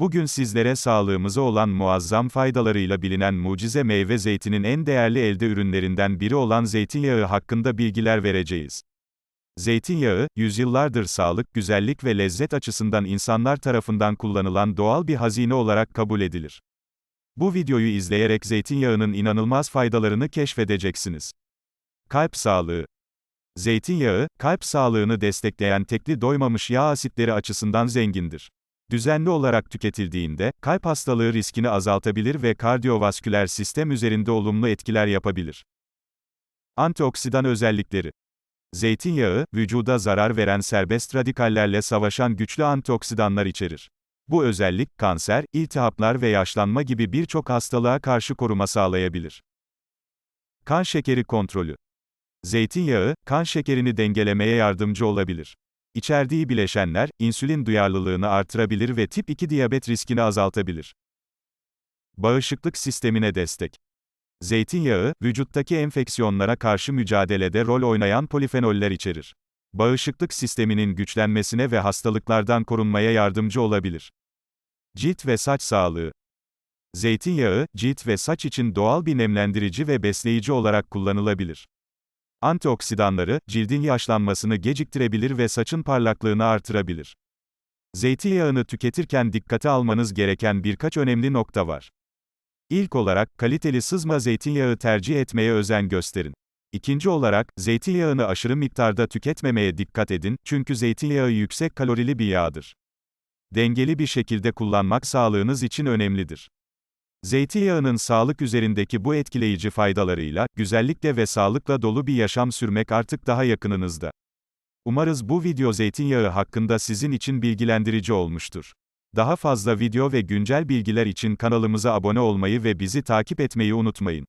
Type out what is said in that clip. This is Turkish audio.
Bugün sizlere sağlığımıza olan muazzam faydalarıyla bilinen mucize meyve zeytinin en değerli elde ürünlerinden biri olan zeytinyağı hakkında bilgiler vereceğiz. Zeytinyağı, yüzyıllardır sağlık, güzellik ve lezzet açısından insanlar tarafından kullanılan doğal bir hazine olarak kabul edilir. Bu videoyu izleyerek zeytinyağının inanılmaz faydalarını keşfedeceksiniz. Kalp sağlığı Zeytinyağı, kalp sağlığını destekleyen tekli doymamış yağ asitleri açısından zengindir. Düzenli olarak tüketildiğinde, kalp hastalığı riskini azaltabilir ve kardiyovasküler sistem üzerinde olumlu etkiler yapabilir. Antioksidan özellikleri Zeytinyağı, vücuda zarar veren serbest radikallerle savaşan güçlü antioksidanlar içerir. Bu özellik, kanser, iltihaplar ve yaşlanma gibi birçok hastalığa karşı koruma sağlayabilir. Kan şekeri kontrolü Zeytinyağı, kan şekerini dengelemeye yardımcı olabilir. İçerdiği bileşenler, insülin duyarlılığını artırabilir ve tip 2 diyabet riskini azaltabilir. Bağışıklık sistemine destek. Zeytinyağı, vücuttaki enfeksiyonlara karşı mücadelede rol oynayan polifenoller içerir. Bağışıklık sisteminin güçlenmesine ve hastalıklardan korunmaya yardımcı olabilir. Cilt ve saç sağlığı. Zeytinyağı, cilt ve saç için doğal bir nemlendirici ve besleyici olarak kullanılabilir. Antioksidanları, cildin yaşlanmasını geciktirebilir ve saçın parlaklığını artırabilir. Zeytinyağını tüketirken dikkate almanız gereken birkaç önemli nokta var. İlk olarak, kaliteli sızma zeytinyağı tercih etmeye özen gösterin. İkinci olarak, zeytinyağını aşırı miktarda tüketmemeye dikkat edin, çünkü zeytinyağı yüksek kalorili bir yağdır. Dengeli bir şekilde kullanmak sağlığınız için önemlidir. Zeytinyağının sağlık üzerindeki bu etkileyici faydalarıyla, güzellikle ve sağlıkla dolu bir yaşam sürmek artık daha yakınınızda. Umarız bu video zeytinyağı hakkında sizin için bilgilendirici olmuştur. Daha fazla video ve güncel bilgiler için kanalımıza abone olmayı ve bizi takip etmeyi unutmayın.